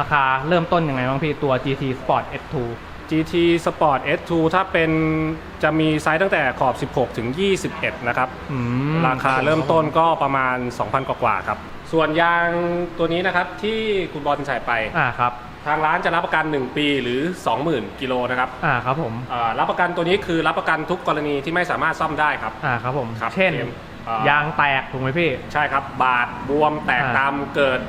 ราคาเริ่มต้นยังไงบ้างพี่ตัว GT Sport S2 GT Sport S2 ถ้าเป็นจะมีไซส์ตั้งแต่ขอบ 16 ถึง 21 นะครับ อืมราคาเริ่มต้นก็ประมาณ 2,000 กว่าๆครับ ส่วนยางตัวนี้นะครับที่คุณบอลใส่ไป อ่าครับ ทางร้านจะรับประกัน 1 ปีหรือ 20,000 กิโลนะครับอ่าครับผม เอ่อรับประกันตัวนี้คือรับประกันทุกกรณีที่ไม่สามารถซ่อมได้ครับ อ่าครับผม ครับเช่น เกมเอ่อยางแตกถูกไหมพี่ ใช่ครับ บาดบวมแตกอ่า ตามเกิด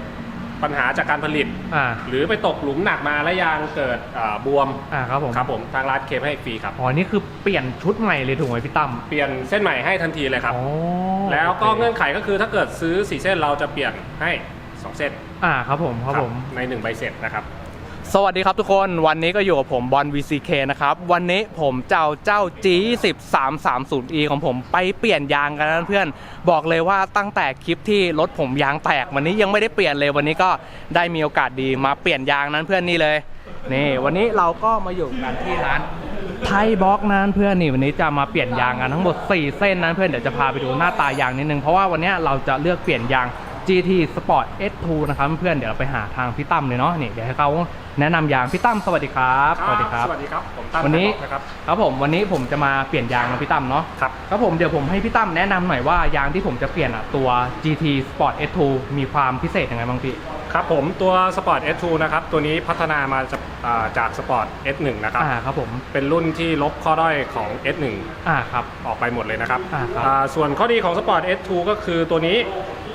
ปัญหาจากการผลิต อ่าหรือไปตกหลุมหนักมาแล้วยางเกิดอ่าบวมอ่าครับผมครับผมทางร้านเคลมให้ฟรีครับ อ๋อนี่คือเปลี่ยนชุดใหม่เลยถูกไหมพี่ตั้มเปลี่ยนเส้นใหม่ให้ทันทีเลยครับ อ๋อแล้วก็โคเงื่อนไขก็คือถ้าเกิดซื้อ 4 เส้นเราจะเปลี่ยนให้ 2 เส้นอ่าครับผมครับผม ใน 1 ใบเสร็จนะครับ สวัสดีครับทุกคนวันนี้ก็อยู่กับผมบอล VCK นะครับ วันนี้ผมเจะเอาเจ้า G10 330e ของผมไปเปลี่ยนยางกันนะเพื่อนบอกเลยว่าตั้งแต่คลิปที่รถผมยางแตก วันนี้ยังไม่ได้เปลี่ยนเลยวันนี้ก็ได้มีโอกาสดีมาเปลี่ยนยางนั้นเพื่อนนี่เลยนี่วันนี้เราก็มาอยู่กันที่ร้านไทยบล็อกนั้นเพื่อนนี่วันนี้จะมาเปลี่ยนยางกันทั้งหมด 4 เส้นนั้นเพื่อนเดี๋ยวจะพาไปดูหน้าตายางนิดนึงเพราะว่าวันนี้เราจะเลือกเปลี่ยนยาง GT Sport S2 นะครับเพื่อนเดี๋ยวเราไปหาทางพี่ตั้มเลยเนาะนี่เดี๋ยวให้เขาแนะนำยางพี่ตั้มสวัสดีครับสวัสดีครับ ผมตั้มวันนี้ไทยบล็อกนะครับ ครับผมวันนี้ผมจะมาเปลี่ยนยางนะพี่ตั้มเนาะครับ ครับผมเดี๋ยวผมให้พี่ตั้มแนะนำหน่อยว่ายางที่ผมจะเปลี่ยนอะตัว GT Sport S2 มีความพิเศษยังไงบ้างพี่ ครับผมตัว Sport S2 นะครับ ตัวนี้พัฒนามาจากอ่าจาก Sport S1 นะครับ อ่าครับผมเป็นรุ่นที่ลบข้อด้อยของ S1 อ่าครับ ออกไปหมดเลยนะครับอ่าครับ อ่าส่วนข้อดีของ Sport S2 ก็คือตัวนี้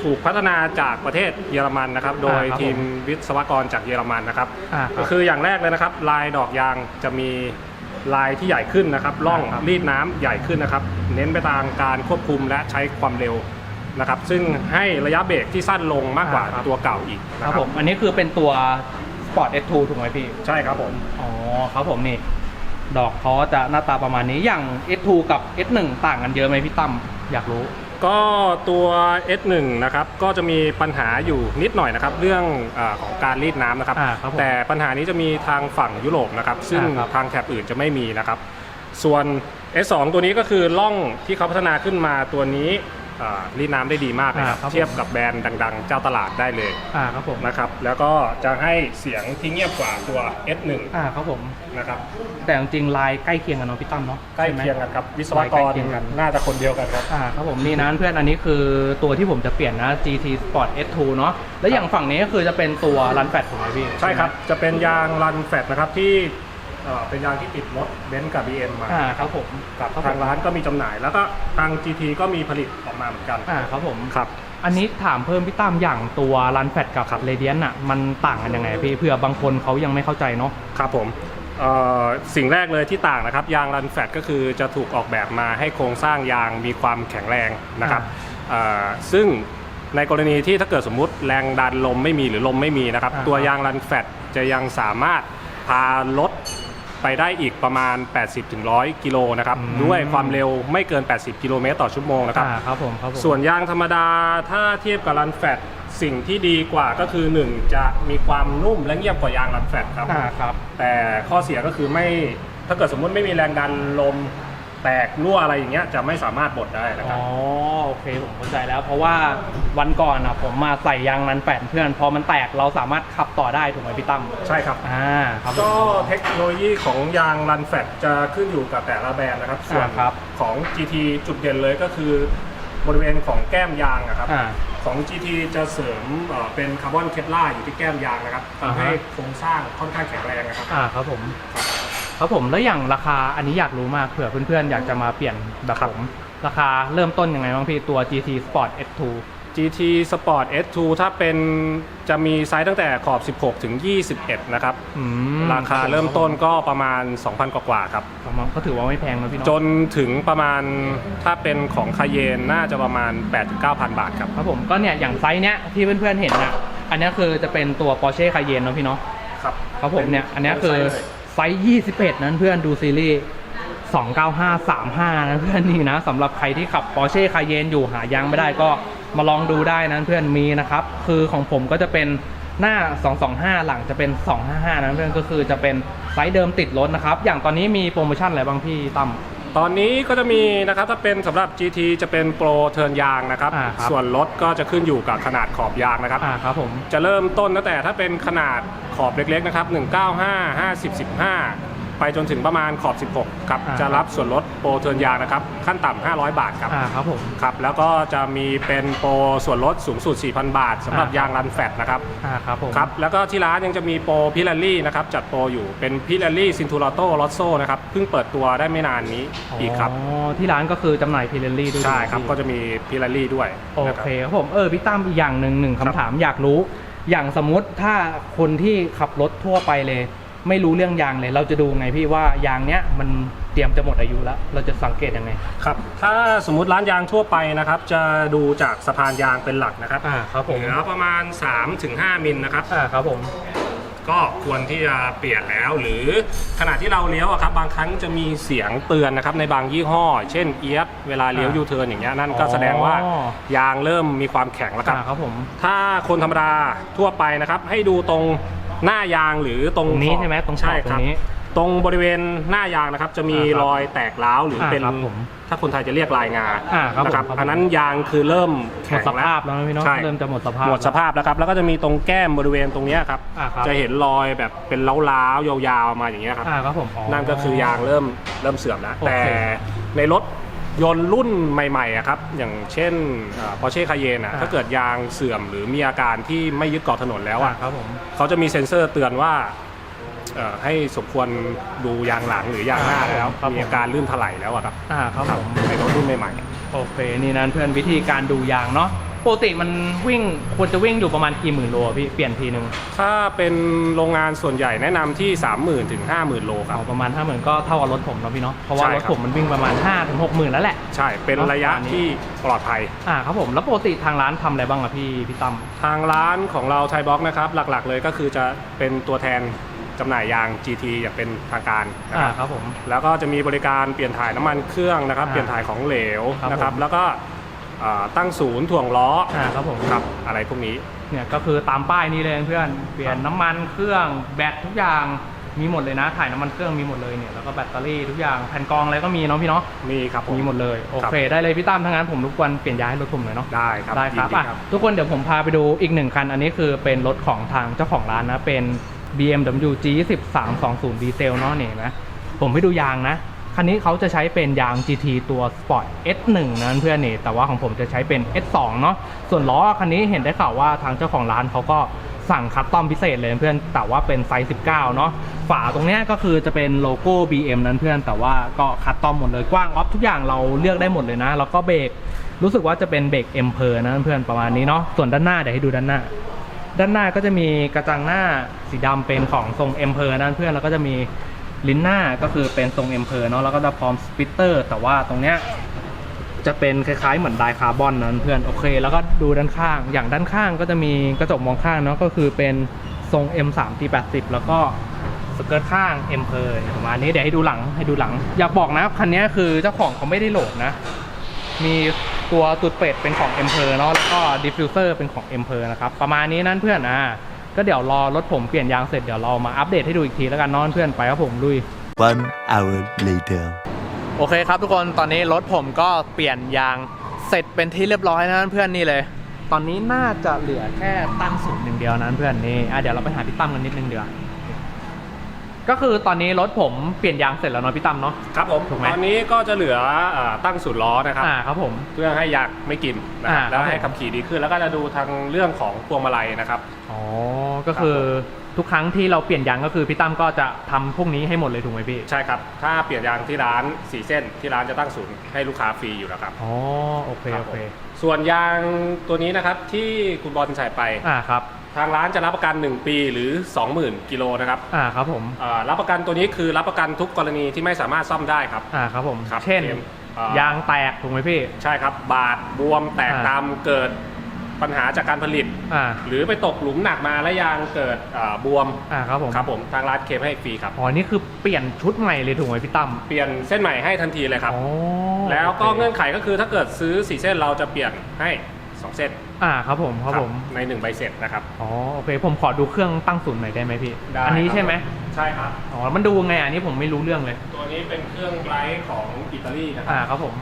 ถูกพัฒนาจากประเทศเยอรมันนะครับ โดยอ่าครับทีมวิศวกรจากเยอรมันนะครับ อ่าครับก็คืออย่างแรกเลยนะครับ ลายดอกยางจะมีลายที่ใหญ่ขึ้นนะครับร่องอ่าครับรีดน้ำใหญ่ขึ้นนะครับ เน้นไปทางการควบคุมและใช้ความเร็วนะครับ ซึ่งให้ระยะเบรกที่สั้นลงมากกว่าอ่าครับ ตัวเก่าอีกคนะรับครัผม อันนี้คือเป็นตัว Sport S2 ถูกไหมพี่ ใช่ครับผม อ๋อครับผมนี่ ดอกเขาจะหน้าตาประมาณนี้อย่าง S2 กับ S1 ต่างกันเยอะไหมพี่ตั้มอยากรู้ ก็ตัว S1 นะครับก็จะมีปัญหาอยู่นิดหน่อยนะครับเรื่องอาของการรีดน้ำนะครับ อ่าครับผมแต่ปัญหานี้จะมีทางฝั่งยุโรปนะครับ ซึ่งอ่าครับ ทางแถบอื่นจะไม่มีนะครับ ส่วน S2 ตัวนี้ก็คือล่องที่เขาพัฒนาขึ้นมาตัวนี้อ่า รีดน้ำได้ดีมากเลยครับอ่าครับผม เทียบกับแบรนด์ดัง ๆ เจ้าตลาดได้เลยอ่าครับผมนะครับแล้วก็จะให้เสียงที่เงียบกว่าตัว S1 อ่าครับผม นะครับแต่จริงๆลายใกล้เคียงกันเนาะพี่ตั้มเนาะใกล้ช่ไหมเคียงกันครับวิศวกใกล้รเคียงกันน่าจะคนเดียวกันครับ อ่าครับผมนี่นะเพื่อนอันนี้คือตัวที่ผมจะเปลี่ยนนะ GT Sport S2 เนาะแล้วอย่างฝั่งนี้ก็คือจะเป็นตัวรันแฟตถูกไหมพี่ ใช่ครับไหมจะเป็นยางรันแฟตนะครับที่ เอ่อเป็นยางที่ติดรถเบนซ์กับ BM มาอ่าครับผมกับครับทางร้านก็มีจำหน่าย แล้วก็ทาง GT ก็มีผลิตออกมาเหมือนกันอ่าครับผม ครับ อันนี้ถามเพิ่มพี่ตั้มอย่างตัวรันแฟตกับครับเรเดียนอะมันต่างกันยังไงพี่เผื่อบางคนเขายังไม่เข้าใจเนาะ ครับผมเอ่อสิ่งแรกเลยที่ต่างนะครับ ยางรันแฟตก็คือจะถูกออกแบบมาให้โครงสร้างยางมีความแข็งแรงนะครับเอ่อซึ่งในกรณีที่ถ้าเกิดสมมุติแรงดันลมไม่มีหรือลมไม่มีนะครับ อ่า ตัวยางรันแฟตจะยังสามารถพารถ ไปได้อีกประมาณ 80-100 กิโลนะครับด้วยความเร็วไม่เกิน 80 กิโลเมตรต่อชั่วโมงนะครับ อ่าครับผมครับผม ส่วนยางธรรมดาถ้าเทียบกับรันแฟตสิ่งที่ดีกว่าก็คือ 1 จะมีความนุ่มและเงียบกว่ายางรันแฟตครับ อ่าครับ แต่ข้อเสียก็คือไม่ถ้าเกิดสมมุติไม่มีแรงดันลม แตกรั่วอะไรอย่างเงี้ยจะไม่สามารถบดได้นะคอ๋รับอโอเคผมเข้าใจแล้ว เพราะว่าวันก่อนอะผมมาใส่ยางรันแฟตเพื่อน พอมันแตกเราสามารถขับต่อได้ถูกไหมพี่ตั้มใช่ครับ อ่าครับผม ก็เทคโนโลยีของยางรันแฟตจะขึ้นอยู่กับแต่ละแบรนด์นะครับ ส่วนอ่าครับ ของ GT จุดเด่นเลยก็คือบริเวณของแก้มยางอะครับ อ่า ของ GT จะเสริมเอ่อเป็นคาร์บอนเคปล่าอยู่ที่แก้มยางนะครับอ่าฮะทำให้โครงสร้างค่อนข้างแข็งแรงนะครับ อ่าครับผม ครับผมแล้วอย่างราคาอันนี้อยากรู้มากเผื่อเพื่อนๆอยากจะมาเปลี่ยนแบบครับผม ราคาเริ่มต้นยังไงบ้างพี่ตัว GT Sport S2 GT Sport S2 ถ้าเป็นจะมีไซส์ตั้งแต่ขอบ 16 ถึง 21 นะครับ อืมราคาเริ่มต้นก็ประมาณ 2,000 กว่าๆครับ ประมาณก็ถือว่าไม่แพงนะพี่เนาะจนถึงประมาณถ้าเป็นของคาเยนน่าจะประมาณ 8-9,000 บาทครับ ครับผมก็เนี่ยอย่างไซส์เนี้ยที่เพื่อนๆเห็นอะอันเนี้ยคือจะเป็นตัว Porsche Cayenne เนาะพี่เนาะครับ ครับผมเนี่ยอันเนี้ยคือ ไซส์21 นั้นเพื่อนดูซีรีส์ 29535 นะเพื่อนนี่นะสำหรับใครที่ขับ Porsche Cayenne อยู่หายางไม่ได้ก็มาลองดูได้นะเพื่อนมีนะครับ คือของผมก็จะเป็นหน้า 225 หลังจะเป็น 255 นะเพื่อนก็คือจะเป็นไซส์เดิมติดรถนะครับ อย่างตอนนี้มีโปรโมชั่นอะไรบ้างพี่ตั้ม ตอนนี้ก็จะมีนะครับถ้าเป็นสำหรับ GT จะเป็นโปรเทิร์นยางนะครับ อ่าครับ ส่วนรถก็จะขึ้นอยู่กับขนาดขอบยางนะครับ อ่าครับผม จะเริ่มต้นตั้งแต่ถ้าเป็นขนาดขอบเล็กๆนะครับ 195 50 15 ไปจนถึงประมาณขอบ 16 ครับ อ่า จะรับส่วนลดโปรเทิร์นยางนะครับ ขั้นต่ำ500 บาทครับอ่าครับผม ครับ แล้วก็จะมีเป็นโปรส่วนลดสูงสุด 4,000 บาทสำหรับอ่ายางรันแฟตนะครับอ่าครับผม ครับ แล้วก็ที่ร้านยังจะมีโปรพิลลี่นะครับ จัดโปรอยู่เป็นพิลลี่ซินทูราโต้ลอตโซนะครับเพิ่งเปิดตัวได้ไม่นานนี้อีกครับอ๋อที่ร้านก็คือจำหน่ายพิเรนลี่ด้วยใช่ครับพี่ก็จะมีพิลลี่ด้วยโอนะรับ เคครับผมเออพี่ตั้มอีกอย่างหนึ่งหนึ่งครับ คำถามอยากรู้ อย่างสมมุติถ้าคนที่ขับรถทั่วไปเลย ไม่รู้เรื่องยางเลย เราจะดูไงพี่ว่ายางเนี้ยมันเตรียมจะหมดอายุแล้ว เราจะสังเกตยังไง ครับ ถ้าสมมุติร้านยางทั่วไปนะครับ จะดูจากสะพานยางเป็นหลักนะครับอ่าครับผมเหลือประมาณ 3-5มิลนะครับอ่าครับผมก็ควรที่จะเปลี่ยนแล้ว หรือขณะที่เราเลี้ยวอะครับบางครั้งจะมีเสียงเตือนนะครับในบางยี่ห้อ เช่นเอียดเวลาเลี้ยวอ่ายูเทิร์นอย่างเงี้ยนั่นก็อ๋อแสดงว่ายางเริ่มมีความแข็งแล้วครับอ่าครับผมถ้าคนธรรมดาทั่วไปนะครับให้ดูตรง หน้ายางหรือตรงตรงนี้ขอบใช่ไหมตรงขอบใช่ตรครับงนี้ตรงบริเวณหน้ายางนะครับ จะมีอ่าครับรอยแตกร้าวหรืออ่าเป็นครับผมถ้าคนไทยจะเรียกลายงาอ่าครับผมนะครับครับผม อันนั้นยางคือเริ่มหมแข็ดงสแล้วภาพแล้วนะพี่เนาะใช่ เริ่มจะหมดสภาพ หมดสภาพแล้วครับ แล้วก็จะมีตรงแก้มบริเวณตรงเนี้ยครับ อ่าครับ จะเห็นรอยแบบเป็นล้าวๆยาวๆมาอย่างเงี้ยครับ อ่าครับผมอ๋อ นั่นก็คือยางเริ่มเริ่มเสื่อมแล้ว โอเค แต่ในรถ ยนต์รุ่นใหม่ๆอะครับอย่างเช่นพอเช่คาเยนอะอ่า ถ้าเกิดยางเสื่อมหรือมีอาการที่ไม่ยึดเกาะถนนแล้วอ่าอะครับผม เขาจะมีเซ็นเซอร์เตือนว่าเอ่อให้สมควรดูยางหลังหรือยางหน้าแล้วครับผม มีอาการลื่นถลายแล้วอะครับอ่าครับผม ในรถรุ่นใหม่โอเค นี่นั่นเพื่อนวิธีการดูยางเนาะ ปกติมันวิ่งควรจะวิ่งอยู่ประมาณกี่หมื่นโลอะพี่เปลี่ยนทีนึงๆถ้าเป็นโรงงานส่วนใหญ่แนะนำที่ 30,000ถึง50,000 โลครับเอาประมาณห้าหมื่นก็เท่ากับรถผมเนาะพี่เนาะเพราะว่าใช่รครัถบ ผมมันวิ่งประมาณ5้าถึงหกหมื่นแล้วแหละ ใช่เป็นระยะประมาณนี้ ที่ปลอดภัย อ่าครับผมแล้วปกติทางร้านทำอะไรบ้างอะพี่พี่ตั้ม ทางร้านของเราไทยบ็อกนะครับ หลักๆเลยก็คือจะเป็นตัวแทนจำหน่ายยาง GT อย่างเป็นทางการนะอ่าครับ ครับผม แล้วก็จะมีบริการเปลี่ยนถ่ายน้ำมันเครื่องนะครับ อ่าเปลี่ยนถ่ายของเหลวครับนะครับ ผมแล้วก็อ่า ตั้งศูนย์ถ่วงล้ออ่าครับผม ครับอะไรพวกนี้ เนี่ยก็คือตามป้ายนี้เลยเพื่อน เปลี่ยนน้ำมันเครื่องแบตทุกอย่างมีหมดเลยนะ ถ่ายน้ำมันเครื่องมีหมดเลยเนี่ยแล้วก็แบตเตอรี่ทุกอย่างแผ่นกรองอะไรก็มีเนาะพี่เนาะมีครับผม มีหมดเลยโอเคได้เลยพี่ตั้มทั้างนั้นผมรบกวนเปลี่ยนยาให้รถผมหน่อยเนาะได้ครับได้ครับยินอะทุกคนเดี๋ยวผมพาไปดูอีกหนึ่งคัน อันนี้คือเป็นรถของทางเจ้าของร้านนะเป็น BMW G10 320 ดีเซลเนาะเนี่ยนะผมไปดูยางนะ คันนี้เขาจะใช้เป็นยาง GT ตัว Sport S1 นะเพื่อนนี่แต่ว่าของผมจะใช้เป็น S2 เนาะส่วนล้อคันนี้เห็นได้ข่าวว่าทางเจ้าของร้านเขาก็สั่งคัสตอมพิเศษเลยเพื่อนแต่ว่าเป็นไซส์19 เนาะฝาตรงนี้ก็คือจะเป็นโลโก้ BM นั้นเพื่อนแต่ว่าก็คัสตอมหมดเลยกว้างออฟทุกอย่างเราเลือกได้หมดเลยนะแล้วก็เบรกรู้สึกว่าจะเป็นเบรกเอ็มเพอร์นะเพื่อนประมาณนี้เนาะส่วนด้านหน้าเดี๋ยวให้ดูด้านหน้า ด้านหน้าก็จะมีกระจังหน้าสีดำเป็นของทรงเอ็มเพอร์นะเพื่อนแล้วก็จะมี ลิ้นหน้าก็คือเป็นทรงเอ็มเพอร์เนาะแล้วก็จะพร้อมสปิตเตอร์แต่ว่าตรงเนี้ยจะเป็นคล้ายๆเหมือนไดคาร์บอนนะเพื่อนโอเค แล้วก็ดูด้านข้าง อย่างด้านข้างก็จะมีกระจกมองข้างเนาะก็คือเป็นทรง M3 T80 แล้วก็สเกิร์ตข้าง M เพอร์ประมาณนี้เดี๋ยวให้ดูหลังให้ดูหลัง อยากบอกนะคันนี้คือเจ้าของเขาไม่ได้โหลดนะ มีตัวตุดเป็ดเป็นของ e m p e r เนาะแล้วก็ดิฟฟิวเซอร์เป็นของ e m p e r นะครับประมาณนี้นั่นเพื่อนอ่า ก็เดี๋ยวรอรถผมเปลี่ยนยางเสร็จเดี๋ยวเรามาอัปเดตให้ดูอีกทีแล้วกันเนอนเพื่อนไปครับผมลุย One hour later. โอเคครับทุกคนตอนนี้รถผมก็เปลี่ยนยางเสร็จเป็นที่เรียบร้อยนะเพื่อนนี่เลย ตอนนี้น่าจะเหลือแค่ตั้งศูนย์หนึ่งเดียวนะเพื่อนนี่อะเดี๋ยวเราไปหาพี่ตั้มกันนิดนึงเดี๋ยวา ก็คือตอนนี้รถผมเปลี่ยนยางเสร็จแล้วเนาะพี่ตั้มเนาะ ครับผมถูกไหมตอนนี้ก็จะเหลืออ่าตั้งศูนย์ล้อนะครับ อ่าครับผม เพื่อให้ยางไม่กินนะครับอ่าแล้วให้ครับผม ขับขี่ดีขึ้น แล้วก็จะดูทางเรื่องของพวงมาลัยนะครับ อ๋อ ก็คือทุกครั้งที่เราเปลี่ยนยางก็คือพี่ตั้มก็จะทำพวกนี้ให้หมดเลยถูกไหมพี่ ใช่ครับ ถ้าเปลี่ยนยางที่ร้านสีเส้นที่ร้านจะตั้งศูนย์ให้ลูกค้าฟรีอยู่แล้วครับ อ๋อโอเคครับโอเคผมส่วนยางตัวนี้นะครับที่คุณบอลใส่ไป อ่าครับ ทางร้านจะรับประกัน 1 ปีหรือ 20,000กิโลนะครับอ่าครับผมอ่ารับประกันตัวนี้คือรับประกันทุกกรณีที่ไม่สามารถซ่อมได้ครับ อ่าครับผม ครับเช่น เกมอ่ายางแตกถูกไหมพี่ ใช่ครับ บาดบวมแตกอ่า ตามเกิดปัญหาจากการผลิต อ่าหรือไปตกหลุมหนักมาแล้วยางเกิดอ่าบวมอ่าครับผมครับผมทางร้านเคลมให้ฟรีครับ อ๋อนี่คือเปลี่ยนชุดใหม่เลยถูกไหมพี่ตั้มเปลี่ยนเส้นใหม่ให้ทันทีเลยครับ อ๋อแล้วก็โค เงื่อนไขก็คือถ้าเกิดซื้อ4เส้นเราจะเปลี่ยนให้ 2เส้นอ่าครับผมครับผมใน1ใบเสร็จนะครับอ๋อโอเคผมขอดูเครื่องตั้งศูนย์หน่อยได้ไหมพี่ได้อันี้ครับใช่ไหมใช่ครับอ๋อมันดูไงอะอันนี้ผมไม่รู้เรื่องเลย ตัวนี้เป็นเครื่องไลท์ของอิตาลีนะคอ่ารับครับผม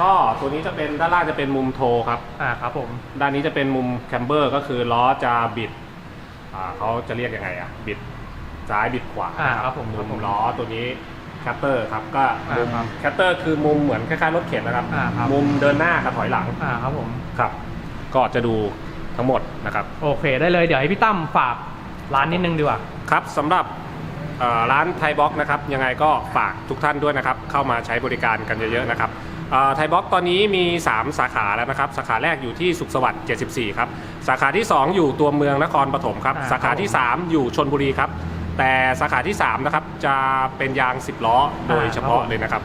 ก็ตัวนี้จะเป็นด้านล่างจะเป็นมุมโทครับอ่าครับผมด้านนี้จะเป็นมุมแคมเบอร์ก็คือล้อจะบิดอ่าเขาจะเรียกยังไงอะบิดซ้ายบิดขวาอ่าครับผมมุครับผมมล้อตัวนี้แคตเตอร์ครับก็อ่ามุมครับแคตเตอร์คือมุมเหมือนคล้ายๆรถเข็นนะครับอ่าครับ มุมเดินหน้ากับถอยหลังอ่าครับผมครับ ก็จะดูทั้งหมดนะครับ โอเคได้เลยเดี๋ยวให้พี่ตั้มฝากร้านนิดนึงดีกว่า ครับสำหรับเอ่อร้านไทยบ็อกนะครับยังไงก็ฝากทุกท่านด้วยนะครับ เข้ามาใช้บริการกันเยอะๆนะครับไทยบ็อกตอนนี้มี 3 สาขาแล้วนะครับ สาขาแรกอยู่ที่สุขสวัสดิ์ 74 ครับ สาขาที่ 2 อยู่ตัวเมืองนครปฐมครับอ่าสาขาที่ 3 อยู่ชนบุรีครับ แต่สาขาที่ 3 นะครับ จะเป็นยาง 10 ล้อโดยเฉพาะเลยนะครับ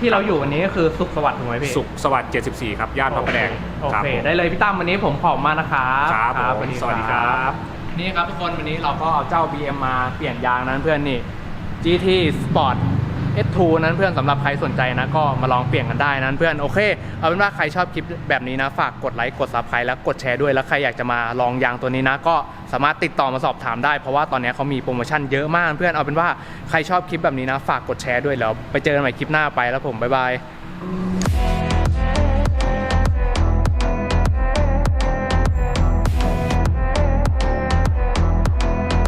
ที่เราอยู่วันนี้ก็คือสุขสวัสดิ์ถูกไหมพี่สุขสวัสดิ์74 ครับย่านพระประแดงโอครับเคผม ได้เลยพี่ตั้มวันนี้ผมขอบคุณมากนะครับครับผมสวัสดีครับ นี่ครับทุกคนวันนี้เราก็เอาเจ้า BM มาเปลี่ยนยางนั้นเพื่อนนี่ GT Sport S2 นั้นเพื่อนสำหรับใครสนใจนะก็มาลองเปลี่ยนกันได้นั้นเพื่อนโอเค เอาเป็นว่าใครชอบคลิปแบบนี้นะฝากกดไลค์กด Subscribe แล้วกดแชร์ด้วยแล้วใครอยากจะมาลองยางตัวนี้นะ ก็สามารถติดต่อมาสอบถามได้เพราะว่าตอนนี้เขามีโปรโมชั่นเยอะมากเพื่อนเอาเป็นว่าใครชอบคลิปแบบนี้นะ ฝากกดแชร์ด้วยแล้วไปเจอกันใหม่คลิปหน้าไปแล้วผมบ๊ายบาย